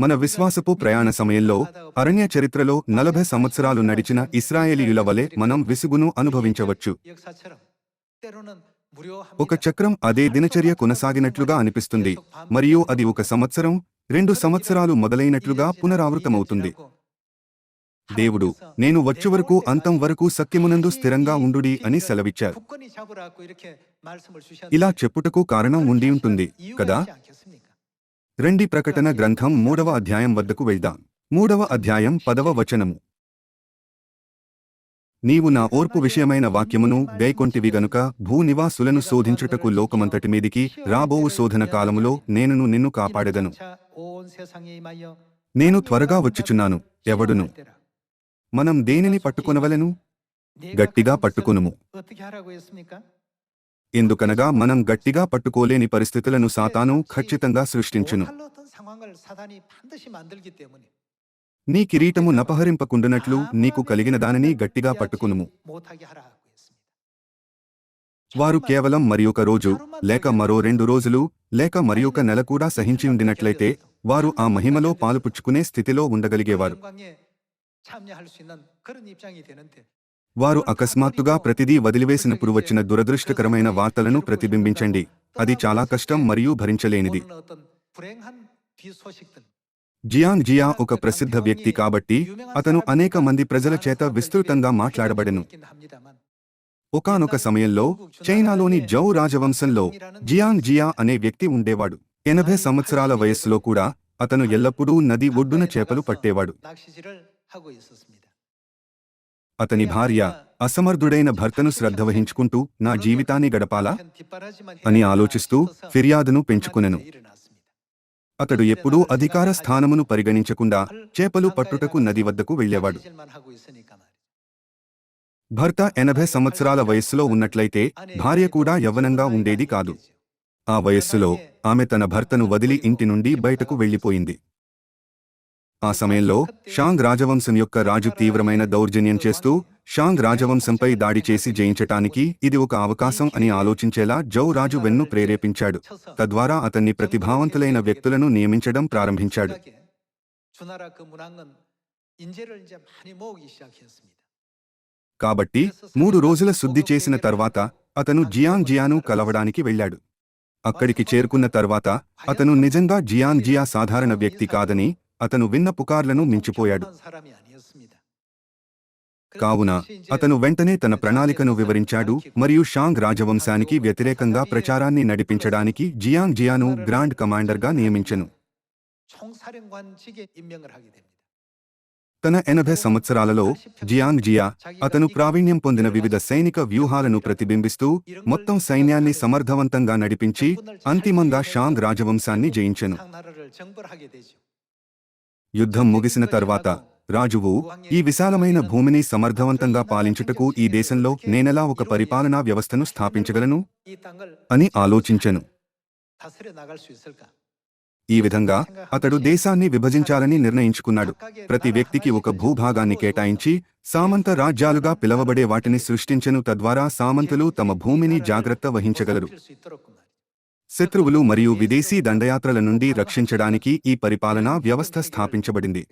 మన విశ్వాసపు ప్రయాణ సమయంలో అరణ్య చరిత్రలో నలభై సంవత్సరాలు నడిచిన ఇస్రాయేలీయుల వలె మనం విసుగును అనుభవించవచ్చు. ఒక చక్రం అదే దినచర్య కొనసాగినట్లుగా అనిపిస్తుంది మరియు అది ఒక సంవత్సరం రెండు సంవత్సరాలు మొదలైనట్లుగా పునరావృతమవుతుంది. దేవుడు నేను వచ్చే వరకు అంతం వరకు సత్యమునందు స్థిరంగా ఉండుడి అని సెలవిచ్చారు. ఇలా చెప్పుటకు కారణం ఉండి ఉంటుంది కదా? రెండి ప్రకటన గ్రంథం మూడవ అధ్యాయం వద్దకు వెళ్దాం. మూడవ అధ్యాయం పదవ వచనము. నీవు నా ఓర్పు విషయమైన వాక్యమును గైకొంటివి గనుక భూనివాసులను శోధించుటకు లోకమంతటి మీదికి రాబోవు శోధన కాలములో నేనును నిన్ను కాపాడెదను. నేను త్వరగా వచ్చుచున్నాను ఎవడును? మనం దేనిని పట్టుకొనవలను? గట్టిగా పట్టుకునుము. ఎందుకనగా మనం గట్టిగా పట్టుకోలేని పరిస్థితులను సాతాను ఖచ్చితంగా సృష్టించును. నీ కిరీటము నపహరింపకుండునట్లు నీకు కలిగిన దానిని గట్టిగా పట్టుకునుము. వారు కేవలం మరియొక రోజు లేక మరో రెండు రోజులు లేక మరియొక నెల కూడా సహించి ఉండినట్లయితే వారు ఆ మహిమలో పాలుపుచ్చుకునే స్థితిలో ఉండగలిగేవారు. వారు అకస్మాత్తుగా ప్రతిదీ వదిలివేసినప్పుడు వచ్చిన దురదృష్టకరమైన వార్తలను ప్రతిబింబించండి. అది చాలా కష్టం మరియు భరించలేనిది. జియాంగ్ జియా ఒక ప్రసిద్ధ వ్యక్తి కాబట్టి అతను అనేక మంది ప్రజల చేత విస్తృతంగా మాట్లాడబడెను. ఒకనొక సమయంలో చైనాలోని జౌ రాజవంశంలో జియాంగ్ జియా అనే వ్యక్తి ఉండేవాడు. ఎనభై సంవత్సరాల వయస్సులో కూడా అతను ఎల్లప్పుడూ నది ఒడ్డున చేపలు పట్టేవాడు. అతని భార్య అసమర్థుడైన భర్తను శ్రద్ధ వహించుకుంటూ నా జీవితాన్ని గడపాలా? అని ఆలోచిస్తూ ఫిర్యాదును పెంచుకునెను. అతడు ఎప్పుడూ అధికార స్థానమును పరిగణించకుండా చేపలు పట్టుటకు నది వద్దకు వెళ్ళేవాడు. భర్త ఎనభై సంవత్సరాల వయస్సులో ఉన్నట్లయితే భార్య కూడా యవ్వనంగా ఉండేది కాదు. ఆ వయస్సులో ఆమె తన భర్తను వదిలి ఇంటి నుండి బయటకు వెళ్ళిపోయింది. ఆ సమయంలో షాంగ్ రాజవంశం యొక్క రాజు తీవ్రమైన దౌర్జన్యం చేస్తూ షాంగ్ రాజవంశంపై దాడి చేసి జయించటానికి ఇది ఒక అవకాశం అని ఆలోచించేలా జౌ రాజు వెన్ను ప్రేరేపించాడు. తద్వారా అతన్ని ప్రతిభావంతులైన వ్యక్తులను నియమించడం ప్రారంభించాడు. కాబట్టి మూడు రోజుల శుద్ధి చేసిన తర్వాత అతను జియాన్ జియాను కలవడానికి వెళ్ళాడు. అక్కడికి చేరుకున్న తర్వాత అతను నిజంగా జియాన్ జియా సాధారణ వ్యక్తి కాదని అతను విన్న పుకార్లను మించిపోయాడు. కావున అతను వెంటనే తన ప్రణాళికను వివరించాడు మరియు షాంగ్ రాజవంశానికి వ్యతిరేకంగా ప్రచారాన్ని నడిపించడానికి జియాంగ్ జియాను గ్రాండ్ కమాండర్గా నియమించెను. తన ఎనభై సంవత్సరాలలో జియాంగ్ జియా అతను ప్రావీణ్యం పొందిన వివిధ సైనిక వ్యూహాలను ప్రతిబింబిస్తూ మొత్తం సైన్యాన్ని సమర్థవంతంగా నడిపించి అంతిమంగా షాంగ్ రాజవంశాన్ని జయించెను. యుద్ధం ముగిసిన తర్వాత రాజువు ఈ విశాలమైన భూమిని సమర్థవంతంగా పాలించుటకు ఈ దేశంలో నేనెలా ఒక పరిపాలనా వ్యవస్థను స్థాపించగలను? అని ఆలోచించను. ఈ విధంగా అతడు దేశాన్ని విభజించాలని నిర్ణయించుకున్నాడు. ప్రతి వ్యక్తికి ఒక భూభాగాన్ని కేటాయించి సామంత రాజ్యాలుగా పిలవబడే వాటిని సృష్టించను తద్వారా సామంతులు తమ భూమిని జాగ్రత్త వహించగలరు. శత్రువులు మరియు విదేశీ దండయాత్రల నుండి రక్షించడానికి ఈ పరిపాలనా వ్యవస్థ స్థాపించబడింది.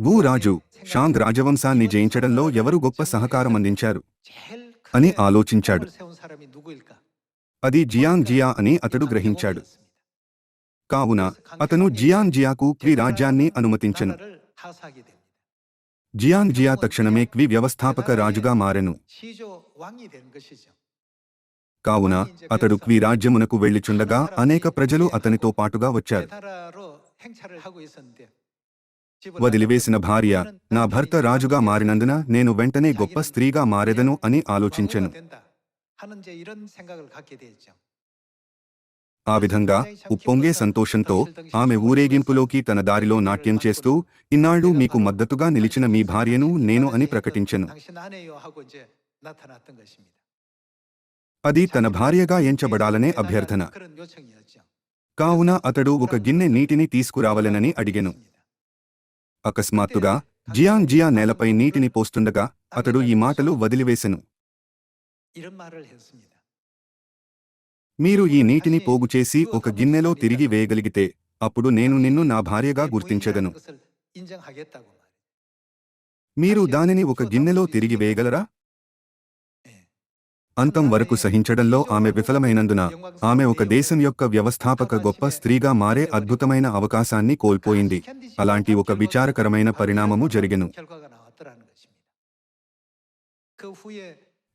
భూ రాజు షాంగ్ రాజవంశాన్ని జయించడంలో ఎవరు గొప్ప సహకారం అందించారు? అని ఆలోచించాడు. అది జియాంగ్ జియా అని అతడు గ్రహించాడు. కావున అతను జియాంగ్ జియాకు క్వి రాజ్యాన్ని అనుమతించను. జియాంగ్ జియా తక్షణమే క్వి వ్యవస్థాపక రాజుగా మారెను. కావున అతడు క్వీరాజ్యమునకు వెళ్ళిచుండగా అనేక ప్రజలు అతనితో పాటుగా వచ్చారు. వదిలివేసిన భార్య నా భర్త రాజుగా మారినందున నేను వెంటనే గొప్ప స్త్రీగా మారెదను అని ఆలోచించను. ఆ విధంగా ఉప్పొంగే సంతోషంతో ఆమె ఊరేగింపులోకి తన దారిలో నాట్యం చేస్తూ ఇన్నాళ్ళు మీకు మద్దతుగా నిలిచిన మీ భార్యను నేను అని ప్రకటించను. అది తన భార్యగా ఎంచబడాలనే అభ్యర్థన. కావున అతడు ఒక గిన్నె నీటిని తీసుకురావలెనని అడిగెను. అకస్మాత్తుగా జియాన్ జియా నేలపై నీటిని పోస్తుండగా అతడు ఈ మాటలు వదిలివేశెను మీరు ఈ నీటిని పోగుచేసి ఒక గిన్నెలో తిరిగి వేయగలిగితే అప్పుడు నేను నిన్ను నా భార్యగా గుర్తించగను. మీరు దానిని ఒక గిన్నెలో తిరిగి వేయగలరా? అంతం వరకు సహించడంలో ఆమె విఫలమైనందున ఆమె ఒక దేశం యొక్క వ్యవస్థాపక గొప్ప స్త్రీగా మారే అద్భుతమైన అవకాశాన్ని కోల్పోయింది. అలాంటి ఒక విచారకరమైన పరిణామము జరిగెను.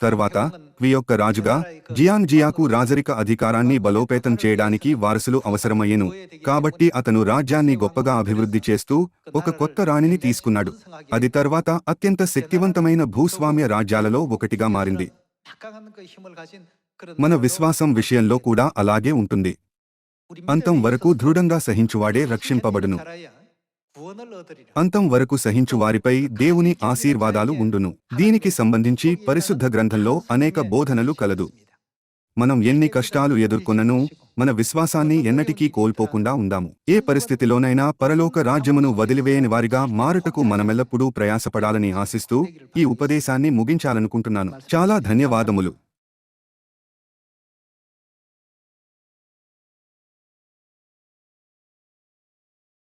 తర్వాత క్వి యొక్క రాజుగా జియాంగ్ జియాకు రాజరిక అధికారాన్ని బలోపేతం చేయడానికి వారసులు అవసరమయ్యను. కాబట్టి అతను రాజ్యాన్ని గొప్పగా అభివృద్ధి చేస్తూ ఒక కొత్త రాణిని తీసుకున్నాడు. అది తర్వాత అత్యంత శక్తివంతమైన భూస్వామ్య రాజ్యాలలో ఒకటిగా మారింది. మన విశ్వాసం విషయంలో కూడా అలాగే ఉంటుంది. అంతం వరకు దృఢంగా సహించువాడే రక్షింపబడును. అంతం వరకు సహించు వారిపై దేవుని ఆశీర్వాదాలు ఉండును. దీనికి సంబంధించి పరిశుద్ధ గ్రంథంలో అనేక బోధనలు కలదు. మనం ఎన్ని కష్టాలు ఎదుర్కొనను మన విశ్వాసాన్ని ఎన్నటికీ కోల్పోకుండా ఉందాము. ఏ పరిస్థితిలోనైనా పరలోక రాజ్యమును వదిలివేయని వారిగా మారుటకు మనమెల్లప్పుడూ ప్రయాసపడాలని ఆశిస్తూ ఈ ఉపదేశాన్ని ముగించాలనుకుంటున్నాను. చాలా ధన్యవాదములు.